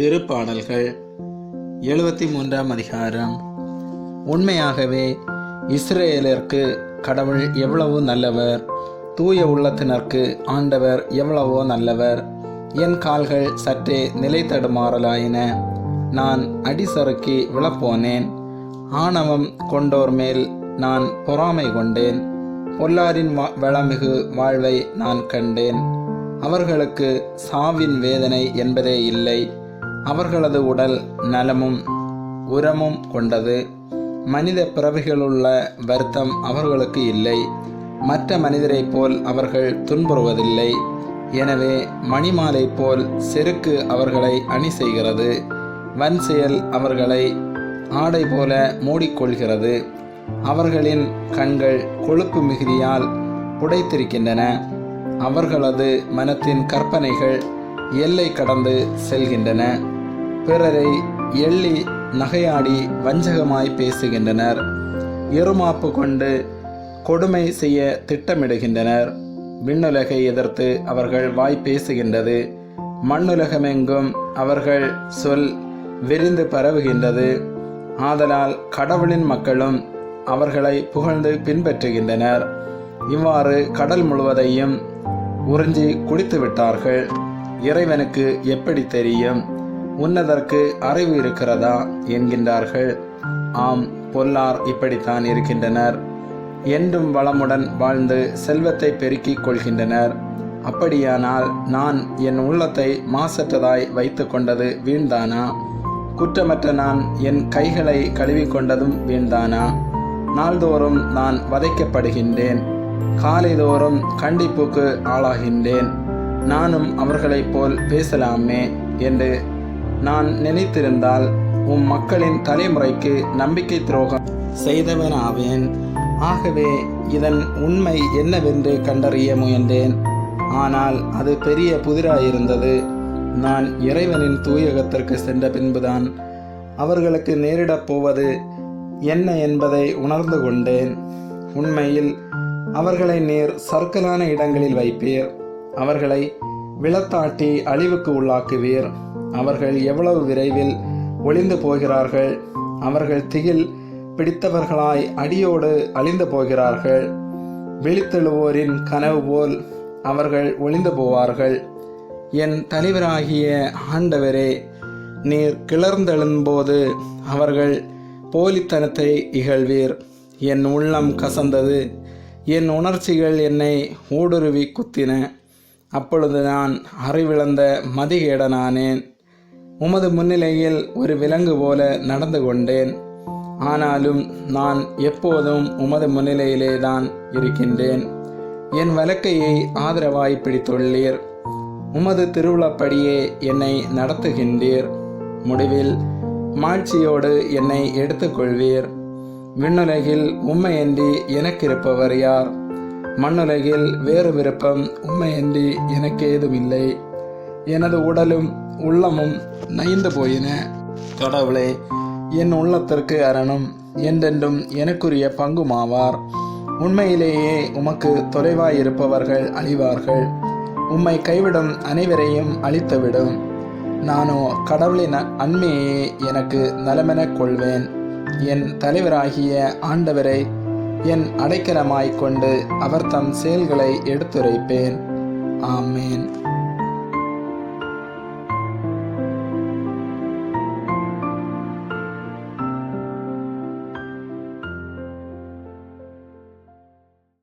திருப்பாடல்கள் எழுபத்தி மூன்றாம் அதிகாரம். உண்மையாகவே இஸ்ரேலருக்கு கடவுள் எவ்வளவு நல்லவர் தூய உள்ளத்தினருக்கு ஆண்டவர் எவ்வளவோ நல்லவர் என் கால்கள் சற்றே நிலை தடுமாறலாயின நான் அடிசறுக்கி விழப்போனேன் ஆணவம் கொண்டோர் மேல் நான் பொறாமை கொண்டேன் பொல்லாரின் வளமிகு வாழ்வை நான் கண்டேன். அவர்களுக்கு சாவின் வேதனை என்பதே இல்லை. அவர்களது உடல் நலமும் உரமும் கொண்டது. மனித பிறவிகளுள்ள வருத்தம் அவர்களுக்கு இல்லை. மற்ற மனிதரைப் போல் அவர்கள் துன்புறுவதில்லை. எனவே மணிமாலை போல் செருக்கு அவர்களை அணி செய்கிறது. வன் செயல் அவர்களை ஆடை போல மூடிக்கொள்கிறது. அவர்களின் கண்கள் கொழுப்பு மிகுதியால் உடைத்திருக்கின்றன அவர்களது மனத்தின் கற்பனைகள் எல்லை கடந்து செல்கின்றன. பிறரை எள்ளி நகையாடி வஞ்சகமாய் பேசுகின்றனர். இருமாப்பு கொண்டு கொடுமை செய்ய திட்டமிடுகின்றனர். விண்ணுலகை எதிர்த்து அவர்கள் வாய் பேசுகின்றது. மண்ணுலகமெங்கும் அவர்கள் சொல் விரிந்து பரவுகின்றது. ஆதலால் கடவுளின் மக்களும் அவர்களை புகழ்ந்து பின்பற்றுகின்றனர். இவ்வாறு கடல் முழுவதையும் உறிஞ்சி குடித்து விட்டார்கள் இறைவனுக்கு எப்படி தெரியும்? உன்னதற்கு அறிவு இருக்கிறதா? என்கின்றார்கள். ஆம் பொல்லார் இப்படித்தான் இருக்கின்றனர். என்றும் வளமுடன் வாழ்ந்து செல்வத்தை பெருக்கிக் கொள்கின்றனர். அப்படியானால் நான் என் உள்ளத்தை மாசற்றதாய் வைத்து கொண்டது வீண்தானா? குற்றமற்ற நான் என் கைகளை கழுவிக்கொண்டதும் வீண்தானா? நாள்தோறும் நான் வதைக்கப்படுகின்றேன். காலைதோறும் கண்டிப்புக்கு ஆளாகின்றேன். நானும் அவர்களைப் போல் பேசலாமே என்று நான் நினைத்திருந்தால் உம் மக்களின் தலைமுறைக்கு நம்பிக்கை துரோகம் செய்தவனாவேன். ஆகவே இதன் உண்மை என்னவென்று கண்டறிய முயன்றேன். ஆனால் அது பெரிய புதிராயிருந்தது. நான் இறைவனின் தூயகத்திற்கு சென்ற பின்புதான் அவர்களுக்கு நேரிடப் போவது என்ன என்பதை உணர்ந்து கொண்டேன். உண்மையில் அவர்களை நேர் சர்க்கலான இடங்களில் வைப்பீர். அவர்களை விளத்தாட்டி அழிவுக்கு உள்ளாக்குவீர். அவர்கள் எவ்வளவு விரைவில் ஒளிந்து போகிறார்கள். அவர்கள் திகில் பிடித்தவர்களாய் அடியோடு அழிந்து போகிறார்கள். விழித்தெழுவோரின் கனவு போல் அவர்கள் ஒளிந்து போவார்கள். என் தலைவராகிய ஆண்டவரே நீர் கிளர்ந்தெழும்போது அவர்கள் போலித்தனத்தை இகழ்வீர். என் உள்ளம் கசந்தது. என் உணர்ச்சிகள் என்னை ஊடுருவி குத்தின. அப்பொழுது நான் அறிவிழந்த மதிகேடனானேன். உமது முன்னிலையில் ஒரு விலங்கு போல நடந்து கொண்டேன். ஆனாலும் நான் எப்போதும் உமது முன்னிலையிலே தான் இருக்கின்றேன். என் வலக்கையை ஆதரவாய் பிடித்துள்ளீர். உமது திருவிழப்படியே என்னை நடத்துகின்றீர். முடிவில் மாட்சியோடு என்னை எடுத்துக்கொள்வீர். விண்ணுலகில் உண்மையின்றி எனக்கிருப்பவர் யார்? மண்ணுலகில் வேறு விருப்பம் உண்மையின்றி எனக்கு ஏதுமில்லை. எனது உடலும் உள்ளமும் நைந்து போயின. கடவுளே என் உள்ளத்திற்கு அரணும். என்றென்றும் எனக்குரிய பங்குமாவார். உண்மையிலேயே உமக்கு தொலைவாயிருப்பவர்கள் அழிவார்கள். உம்மை கைவிடும் அனைவரையும் அழித்துவிடும். நானோ கடவுளின் அண்மையே எனக்கு நலமெனக் கொள்வேன். என் தலைவராகிய ஆண்டவரை என் அடைக்கலமாய்க் கொண்டு அவர் தம் செயல்களை எடுத்துரைப்பேன். ஆமேன்.